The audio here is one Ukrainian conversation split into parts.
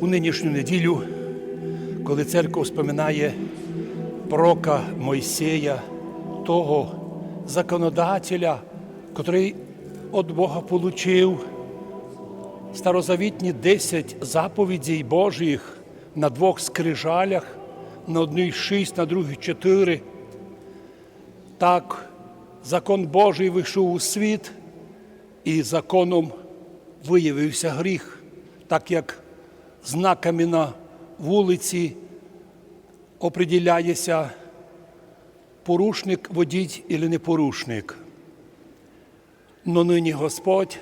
У нинішню неділю, коли церква споминає пророка Мойсея, того законодателя, котрий від Бога получив старозавітні 10 заповідей Божих на двох скрижалях, на одній шість, на другій чотири. Так, закон Божий вийшов у світ, і законом виявився гріх, так як знаками на вулиці определяється порушник водій і не порушник. Но нині Господь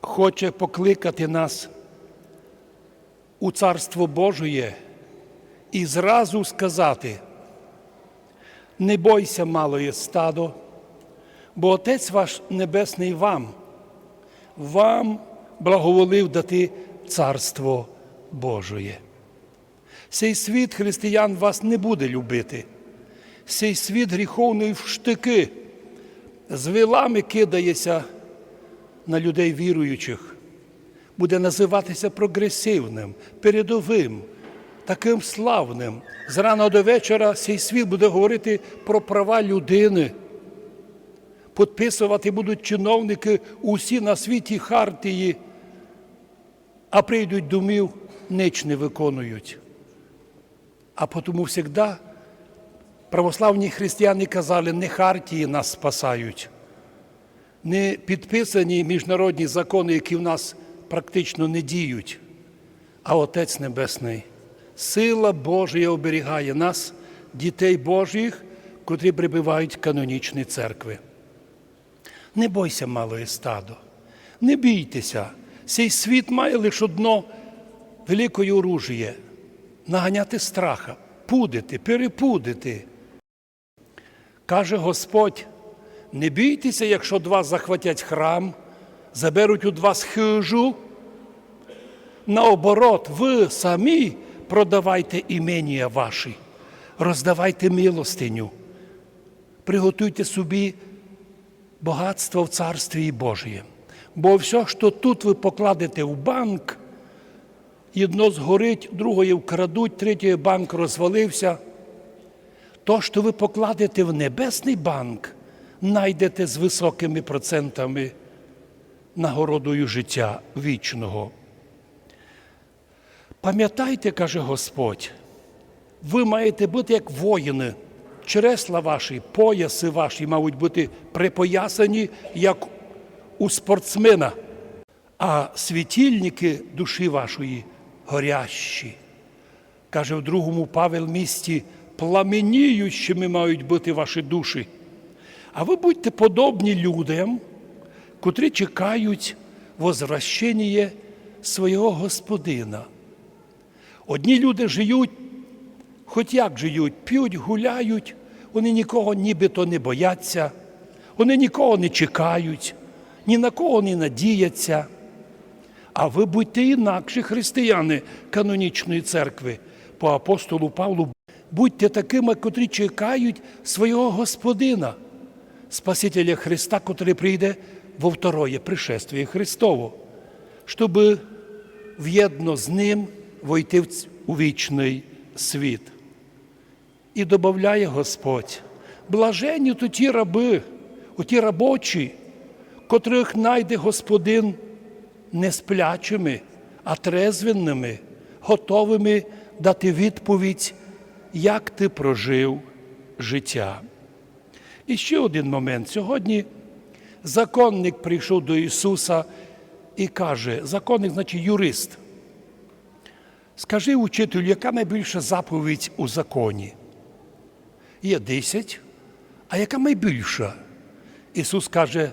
хоче покликати нас у Царство Божоє і зразу сказати, не бойся, малоє стадо, бо Отець ваш Небесний вам, вам благоволив дати Царство Божоє. Цей світ християн вас не буде любити. Цей світ гріховний в штики, з вилами кидається на людей віруючих, буде називатися прогресивним, передовим, таким славним. З рана до вечора цей світ буде говорити про права людини. Підписувати будуть чиновники усі на світі хартії, а прийдуть домів, ніч не виконують. А тому завжди православні християни казали, не хартії нас спасають, не підписані міжнародні закони, які в нас практично не діють. А Отець Небесний, сила Божія оберігає нас, дітей Божих, котрі прибивають канонічні церкви. Не бойся, малої стадо, не бійтеся. Цей світ має лише одно велике оружіє наганяти страха, пудити, перепудити. Каже Господь, не бійтеся, якщо від вас захватять храм, заберуть від вас хижу. Наоборот, ви самі продавайте імення ваші, роздавайте милостиню, приготуйте собі багатство в Царстві Божіє. Бо все, що тут ви покладете в банк, одно згорить, другое вкрадуть, третє банк розвалився. То, що ви покладете в небесний банк, знайдете з високими процентами нагородою життя вічного. Пам'ятайте, каже Господь, ви маєте бути як воїни. Чересла ваші, пояси ваші мають бути припоясані, як у спортсмена, а світильники душі вашої горящі. Каже в другому Павел місті, пламеніючими мають бути ваші душі. А ви будьте подобні людям, котрі чекають возвращення свого Господина. Одні люди живуть, хоч як живуть, п'ють, гуляють, вони нікого нібито не бояться, вони нікого не чекають, ні на кого не надіяться. А ви будьте інакші християни канонічної церкви по апостолу Павлу. Будьте такими, котрі чекають свого Господина, Спасителя Христа, котрий прийде во второе пришествие Христово, щоб в'єдно з Ним войти у вічний світ. І додає Господь, блаженні то ті раби, оті рабочі, котрих найде Господин не сплячими, а трезвенними, готовими дати відповідь, як ти прожив життя. І ще один момент. Сьогодні законник прийшов до Ісуса і каже: законник, значить юрист. Скажи учителю, яка найбільша заповідь у законі? Є десять, а яка найбільша? Ісус каже,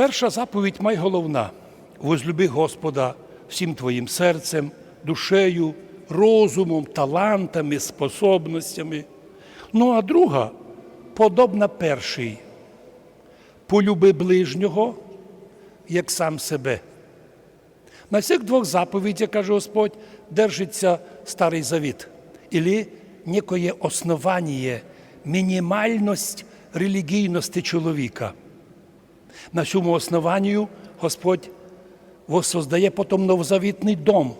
перша заповідь найголовна возлюби Господа всім твоїм серцем, душею, розумом, талантами, способностями. Ну а друга подобна першій. Полюби ближнього, як сам себе. На цих двох заповідях, каже Господь, держиться старий завіт, ілі некоє основання, мінімальність релігійності чоловіка. На цьому основанню Господь воссоздає потім новозавітний дом.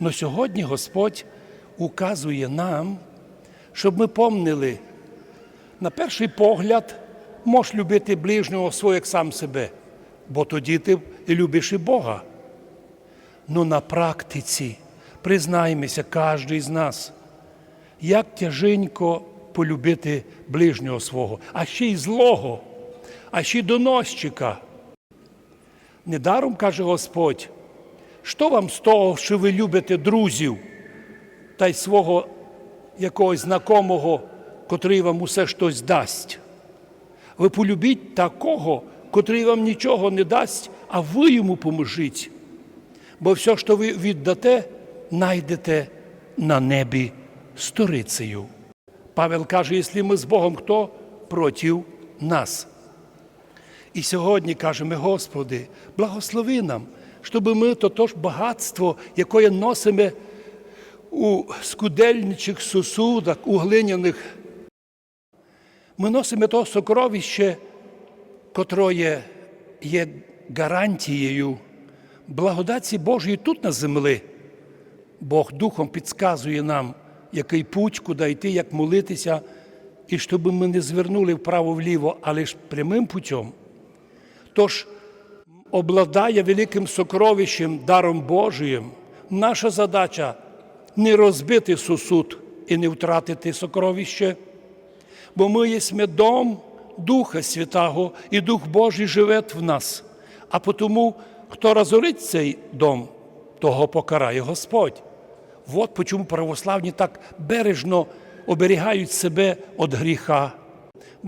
Но сьогодні Господь указує нам, щоб ми помнили, на перший погляд, можеш любити ближнього свого як сам себе, бо тоді ти і любиш і Бога. Ну на практиці признаймося, кожен з нас, як тяженько полюбити ближнього свого, а ще й злого, а ще й доносчика. Недаром каже Господь, що вам з того, що ви любите друзів та й свого якогось знакомого, котрий вам усе щось дасть? Ви полюбіть такого, котрий вам нічого не дасть, а ви йому поможіть. Бо все, що ви віддате, найдете на небі сторицею. Павел каже, якщо ми з Богом, хто проти нас. І сьогодні кажемо, Господи, благослови нам, щоб ми то то багатство, яке носимо у скудельничих сосудах, у глиняних, ми носимо то сокровище, котроє є гарантією благодаті Божої тут на землі. Бог Духом підказує нам, який путь, куди йти, як молитися, і щоб ми не звернули вправо-вліво, але ж прямим путем. Тож обладає великим сокровищем, даром Божиїм. Наша задача не розбити сосуд і не втратити сокровище, бо ми єсме дом Духа Святого, і Дух Божий живе в нас. А тому, хто розорить цей дом, того покарає Господь. От почому православні так бережно оберігають себе від гріха.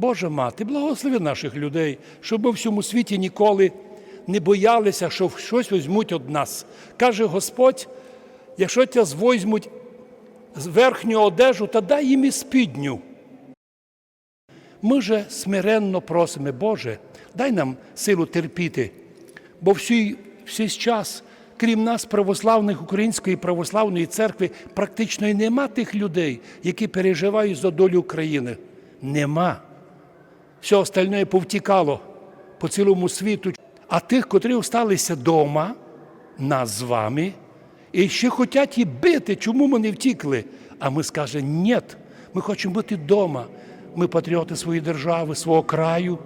Боже мати, благослови наших людей, щоб ми в всьому світі ніколи не боялися, що щось візьмуть від нас. Каже Господь, якщо тебе звозьмуть з верхню одежу, то дай їм і спідню. Ми же смиренно просимо, Боже, дай нам силу терпіти, бо всій, всій час, крім нас, православних Української православної церкви, практично і нема тих людей, які переживають за долю України. Нема. Все остальне повтікало по цілому світу. А тих, котрі осталися вдома, нас з вами, і ще хочуть і бити, чому ми не втікли. А ми скажемо, ні, ми хочемо бути вдома. Ми патріоти своєї держави, свого краю.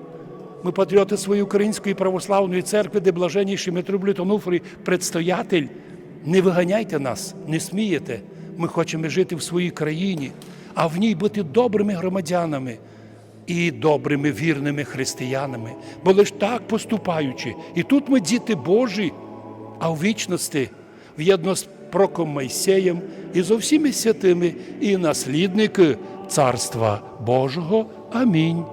Ми патріоти своєї української православної церкви, де блаженніший митрополит Онуфрій предстоятель. Не виганяйте нас, не смієте. Ми хочемо жити в своїй країні, а в ній бути добрими громадянами і добрими вірними християнами. Бо лиш так поступаючи, і тут ми діти Божі, а в вічності в'єдно з проком Мойсеєм і зо всіми святими, і наслідники Царства Божого. Амінь.